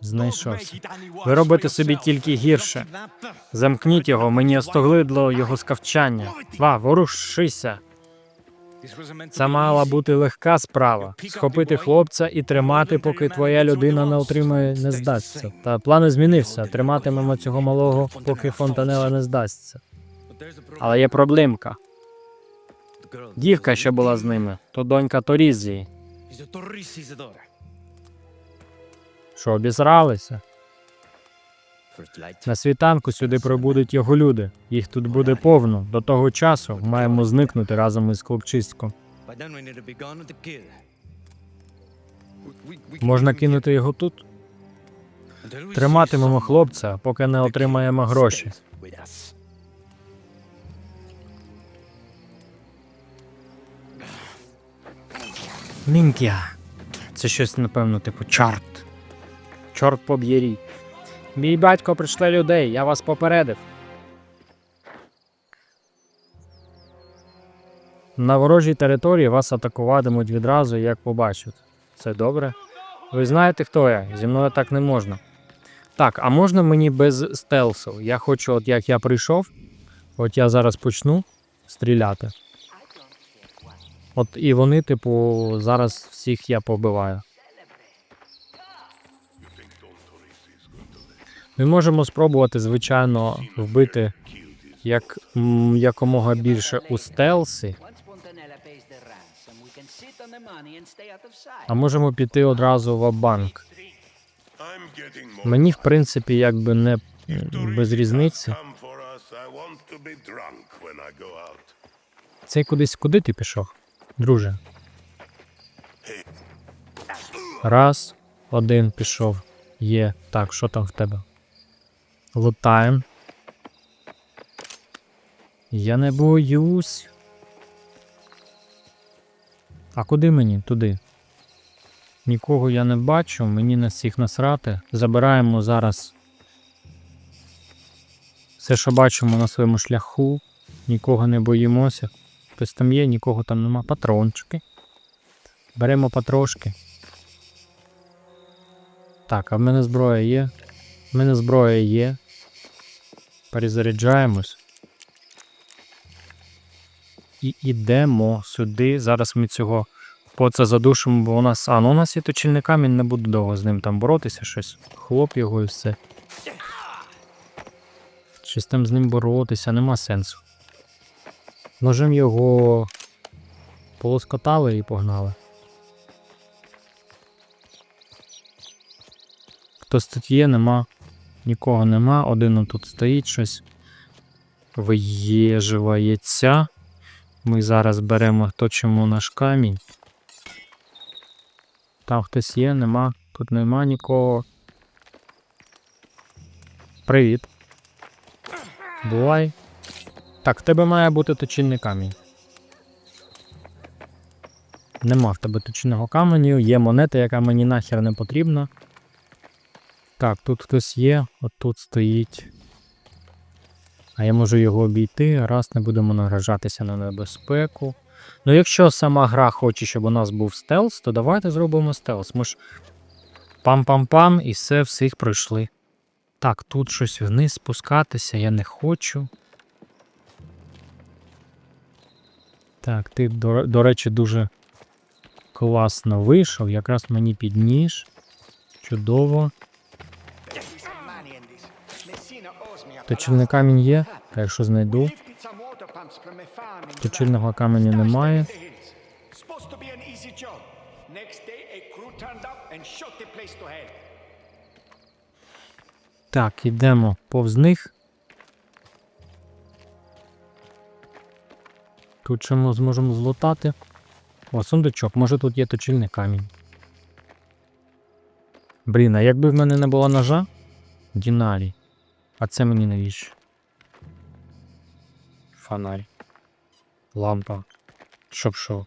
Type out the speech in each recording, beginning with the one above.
Знайшовся. Ви робите собі тільки гірше. Замкніть його, мені остогидло його скавчання. Ва, ворушися. Це мала бути легка справа. Схопити хлопця і тримати, поки твоя людина не отримає, не здасться. Та план змінився. Триматимемо цього малого, поки фонтанела не здасться. Але є проблемка. Дівка, що була з ними, то донька Торізії. Що обізралися? На світанку сюди прибудуть його люди. Їх тут буде повно. До того часу маємо зникнути разом із хлопчиськом. Можна кинути його тут? Триматимемо хлопця, поки не отримаємо гроші. Мінкія. Це щось, напевно, типу чарт. Чорт поб'єрі. Мій батько прийшли людей, я вас попередив. На ворожій території вас атакуватимуть відразу, як побачать. Це добре? Ви знаєте, хто я? Зі мною так не можна. Так, а можна мені без стелсу? Я хочу, от як я прийшов, от я зараз почну стріляти. От і вони, типу, зараз всіх я побиваю. Ми можемо спробувати, звичайно, вбити як, якомога більше у стелсі, а можемо піти одразу в банк. Мені, в принципі, якби не без різниці. Цей кудись куди ти пішов, друже? Раз, один пішов. Є. Так, що там в тебе? Лутаєм. Я не боюсь. А куди мені? Туди. Нікого я не бачу, мені на всіх насрати. Забираємо зараз все, що бачимо на своєму шляху. Нікого не боїмося. Хтось там є, нікого там нема. Патрончики. Беремо потрошки. Так, а в мене зброя є. В мене зброя є. Перезаряджаємось. І йдемо сюди. Зараз ми цього поца задушимо, бо у нас. А, ну у нас є точильний камінь, не буду довго з ним там боротися, щось. Хлоп його і все. Щось там з ним боротися, нема сенсу. Ножем його полоскотали і погнали. Хтось тут є, нема. Нікого нема. Один тут стоїть щось. Виєживається. Ми зараз беремо, точимо наш камінь. Там хтось є, нема. Тут нема нікого. Привіт. Бувай. Так, в тебе має бути точильний камінь. Нема в тебе точильного каменю, є монета, яка мені нахер не потрібна. Так, тут хтось є, от тут стоїть. А я можу його обійти, раз не будемо наражатися на небезпеку. Ну, якщо сама гра хоче, щоб у нас був стелс, то давайте зробимо стелс. Ми ж пам-пам-пам і все, всіх пройшли. Так, тут щось вниз спускатися, я не хочу. Так, ти, до, до речі, дуже класно вийшов, якраз мені під ніж. Чудово. Точильний камінь є, та якщо знайду. Точильного каменю немає. Так, йдемо повз них. Тут що ми зможемо злутати? О, сундучок, може тут є точильний камінь. Блін, а якби в мене не було ножа? Дінарій. А це мені навіщо? Фонарь. Лампа. Щоб що?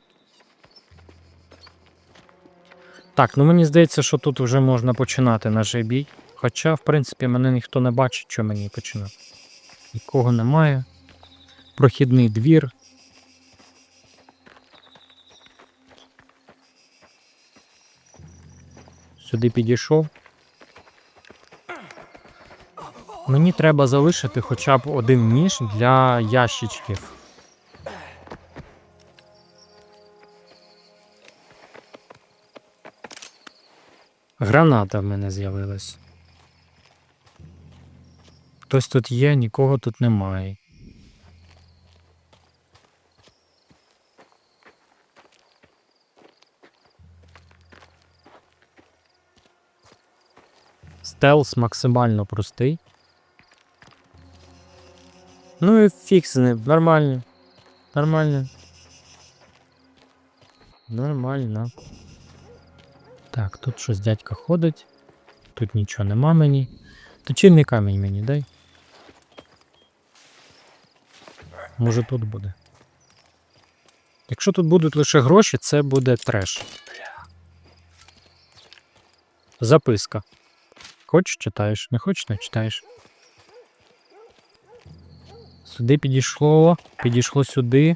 Так, ну мені здається, що тут вже можна починати наш бій. Хоча, в принципі, мене ніхто не бачить, що мені починати. Нікого немає. Прохідний двір. Сюди підійшов. Мені треба залишити хоча б один ніж для ящичків. Граната в мене з'явилась. Хтось тут є, нікого тут немає. Стелс максимально простий. Ну і фіг з ним, нормально. Нормально. Нормально. Так, тут щось дядька ходить. Тут нічого нема мені. Точильний камінь мені дай. Може тут буде. Якщо тут будуть лише гроші, це буде треш. Записка. Хочеш читаєш, не хочеш не читаєш. Сюди підійшло, підійшло сюди.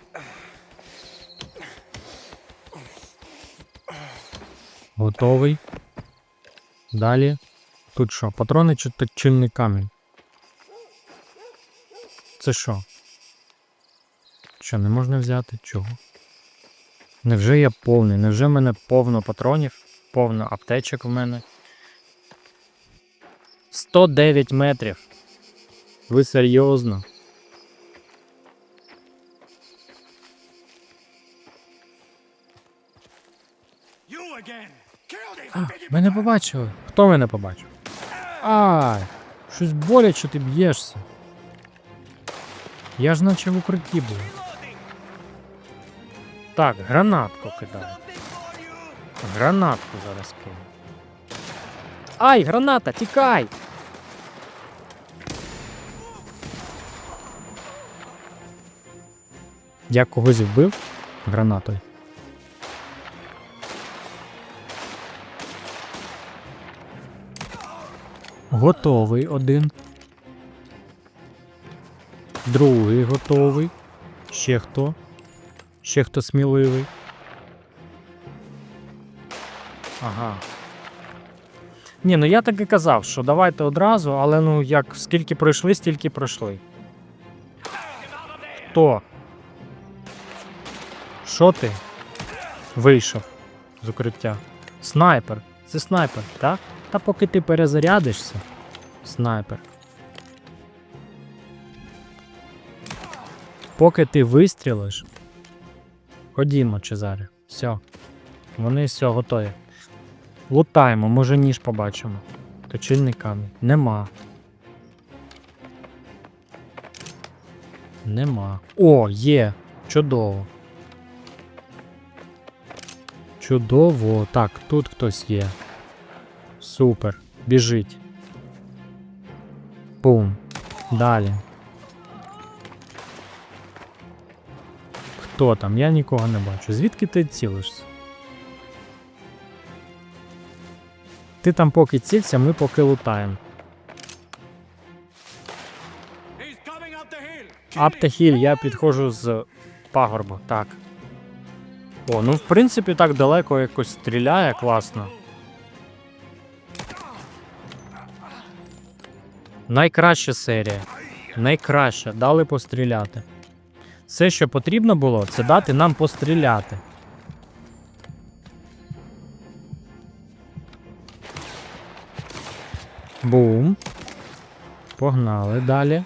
Готовий. Далі. Тут що? Патрони чи точильний камінь? Це що? Що, не можна взяти? Чого? Невже я повний? Невже в мене повно патронів? Повно аптечок в мене? 109 метрів. Ви серйозно? А, мене побачили. Хто мене побачив? Ай, щось боляче ти б'єшся. Я ж наче в укритті був. Так, гранатку кидаю. Гранатку зараз кину. Ай, граната, тікай! Я когось вбив гранатою. Готовий один. Другий готовий. Ще хто? Ще хто сміливий. Ага. Ні, ну я так і казав, що давайте одразу, але ну як скільки пройшли, стільки пройшли. Хто? Що ти? Вийшов з укриття. Снайпер. Це снайпер, так? Та поки ти перезарядишся. Снайпер. Поки ти вистрілиш. Ходімо, Чезаре. Все. Вони все готові. Лутаємо, може ніж побачимо. Точильний камінь. Нема. Нема. О, є. Чудово. Чудово. Так, тут хтось є. Супер. Біжить. Бум. Далі. Хто там? Я нікого не бачу. Звідки ти цілишся? Ти там поки цілься, ми поки лутаємо. Аптехіль, я підходжу з пагорбу, так. О, ну в принципі так далеко якось стріляє класно. Найкраща серія. Найкраща. Дали постріляти. Все, що потрібно було, це дати нам постріляти. Бум. Погнали далі.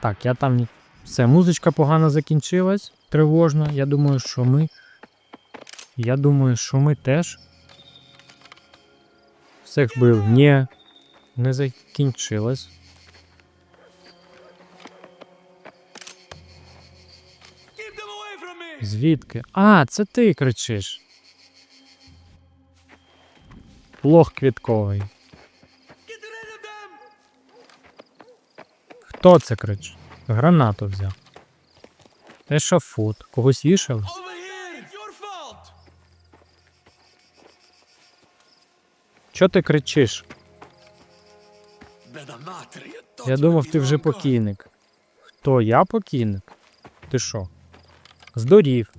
Так, я там. Все, музичка погано закінчилась. Тривожно. Я думаю, що ми. Я думаю, що ми теж. Всіх бив. Ні. Не me. Звідки? А, це ти кричиш. Лох квітковий. Хто це кричить? Гранату взяв. Ешафут. Когось вішали? Чо ти кричиш? Я думав, ти вже покійник. Хто? Я покійник? Ти що? Здурів.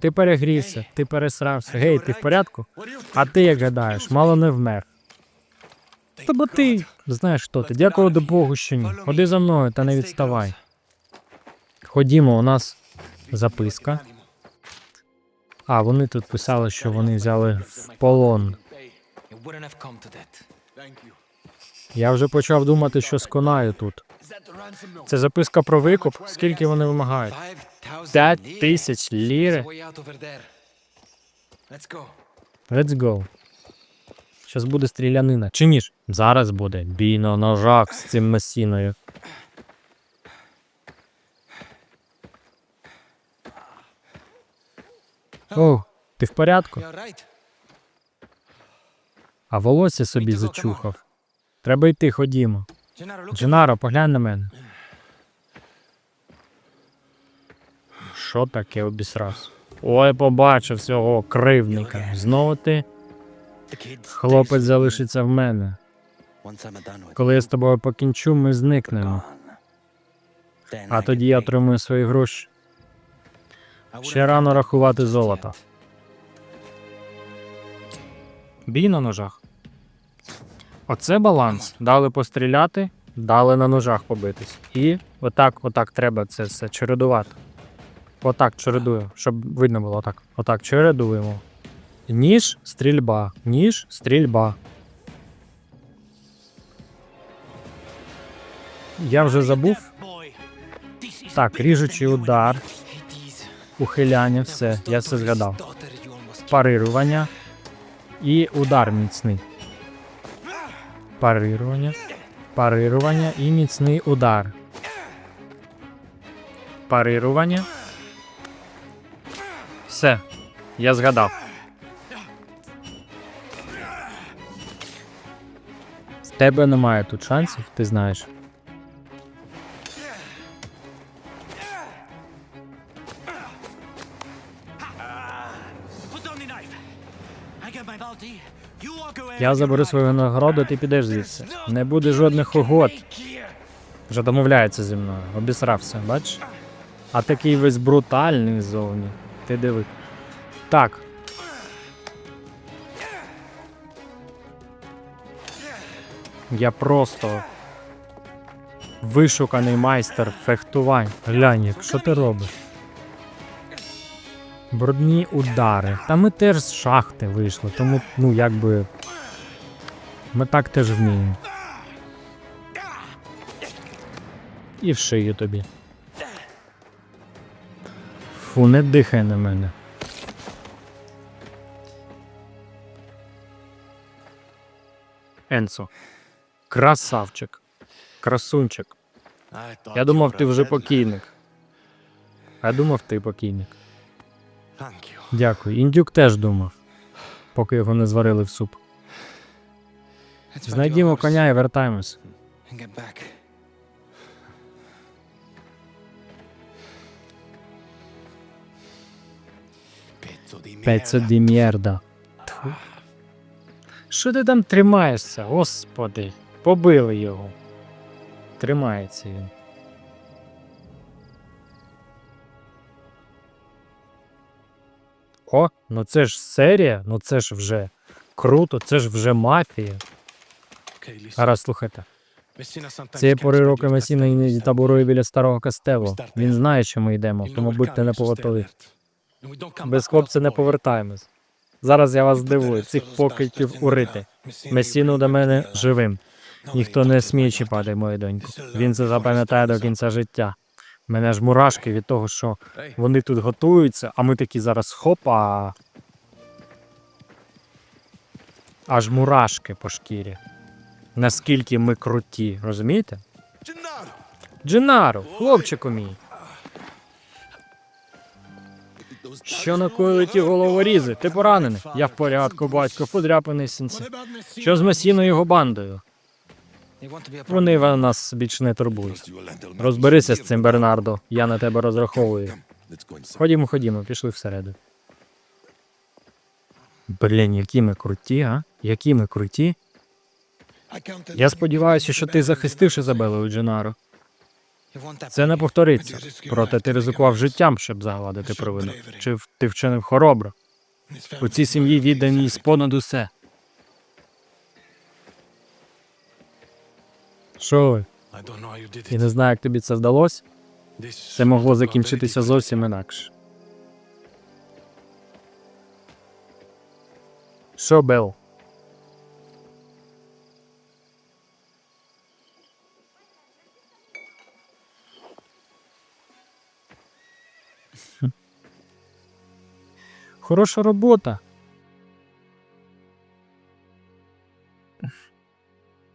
Ти перегрівся, ти пересрався. Гей, ти в порядку? А ти як гадаєш, мало не вмер. Та бо ти знаєш хто ти. Дякувати Богу, що ні. Ходи за мною та не відставай. Ходімо, у нас записка. А, вони тут писали, що вони взяли в полон. Я вже почав думати, що сконаю тут. Це записка про викуп. Скільки вони вимагають? П'ять тисяч ліри. Let's go. Let's go. Щас буде стрілянина. Чи ніж? Зараз буде бій на ножах з цим месіною. О, ти в порядку? А волосся собі зачухав. Треба йти, ходімо. Дженаро, поглянь на мене. Що таке обісраз? Ой, побачив цього кривника. Знову ти, хлопець, залишиться в мене. Коли я з тобою покінчу, ми зникнемо. А тоді я отримую свої гроші. Ще рано рахувати золото. Бій на ножах. Оце баланс. Дали постріляти, дали на ножах побитись. І отак, отак треба це все чередувати. Отак чередую, щоб видно було отак. Отак чередуємо. Ніж, стрільба, ніж, стрільба. Я вже забув. Так, ріжучий удар, ухиляння, все, я все згадав. Парирування і удар міцний. Парирування. Парирування і міцний удар. Парирування. Все. Я згадав. З тебе немає тут шансів, ти знаєш. Я заберу свою нагороду, ти підеш звідси. Не буде жодних угод. Вже домовляється зі мною. Обісрався, бачиш? А такий весь брутальний ззовні. Ти диви. Так. Я просто вишуканий майстер фехтувань. Глянь, що ти робиш? Брудні удари. Та ми теж з шахти вийшли, тому, ну, якби. Ми так теж вміємо. І в шию тобі. Фу, не дихай на мене. Енсо. Красавчик. Красунчик. Я думав, ти вже покійник. Я думав, ти покійник. Дякую. Індюк теж думав, поки його не зварили в суп. Знайдімо коня і вертаємось. Пецо ді мєрда. Що ти там тримаєшся? Господи, побили його. Тримається він. О, ну це ж серія, ну це ж вже круто, це ж вже мафія. Гаразд, слухайте. Цієї пори by року Месіна іноді таборує біля старого кастелу. Він знає, що ми йдемо, тому будьте не don't come Без хлопця не повертаємось. Зараз я вас здивую, цих покидьків урити. Месіну до мене живим. Ніхто не сміє чіпати мою доньку. Він це запам'ятає до кінця життя. Мене ж мурашки від того, що вони тут готуються, а ми такі зараз хопа. Аж мурашки по шкірі. Наскільки ми круті, розумієте? Дженаро, хлопчику мій. Що накоїли ті головорізи? Ти поранений? Я в порядку, батько, подряпаний синці. Що з Месіною його бандою? Вони нас більш не турбують. Розберися з цим, Бернардо. Я на тебе розраховую. Ходімо, ходімо, пішли всередину. Блін, які ми круті, а? Які ми круті? Я сподіваюся, що ти захистиш Ізабелу Дженаро. Це не повториться. Проте ти ризикував життям, щоб загладити провину. Чи ти вчинив хоробро? У цій сім'ї відданість понад усе. Що ви? І не знаю, як тобі це вдалося. Це могло закінчитися зовсім інакше. Що, Бел? Хороша робота.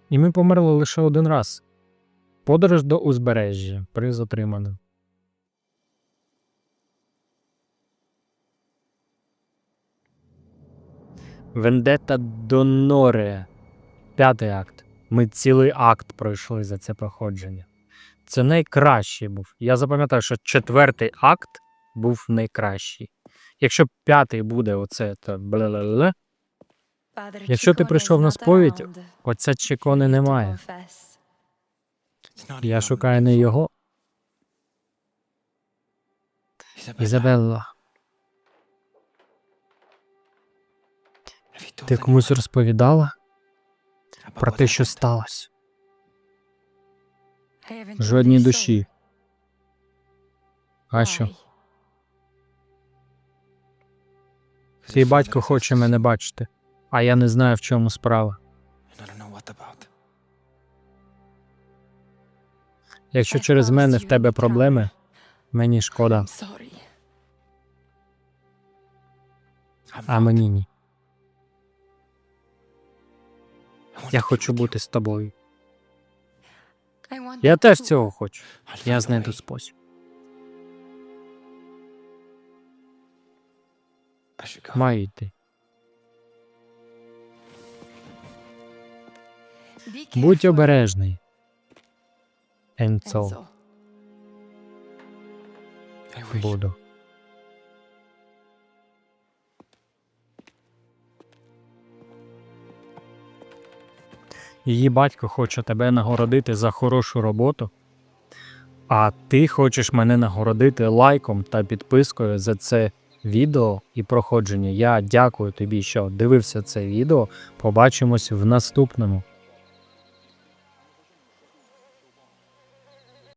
І ми померли лише один раз. Подорож до узбережжя. Приз отримано. Вендетта Доноре. П'ятий акт. Ми цілий акт пройшли за це проходження. Це найкращий був. Я запам'ятаю, що четвертий акт був найкращий. Якщо п'ятий буде оце, то бла Якщо ти прийшов на сповідь, оця чекони немає. Я шукаю не його. Ізабелла, ти комусь розповідала про те, що сталося? Жодній душі. А що? Твій батько хоче мене бачити, а я не знаю, в чому справа. Якщо через мене в тебе проблеми, мені шкода, а мені ні. Я хочу бути з тобою. Я теж цього хочу. Я знайду спосіб. Маю йти. Будь обережний. Енцо, буду. Її батько хоче тебе нагородити за хорошу роботу, а ти хочеш мене нагородити лайком та підпискою за це відео і проходження. Я дякую тобі, що дивився це відео. Побачимось в наступному.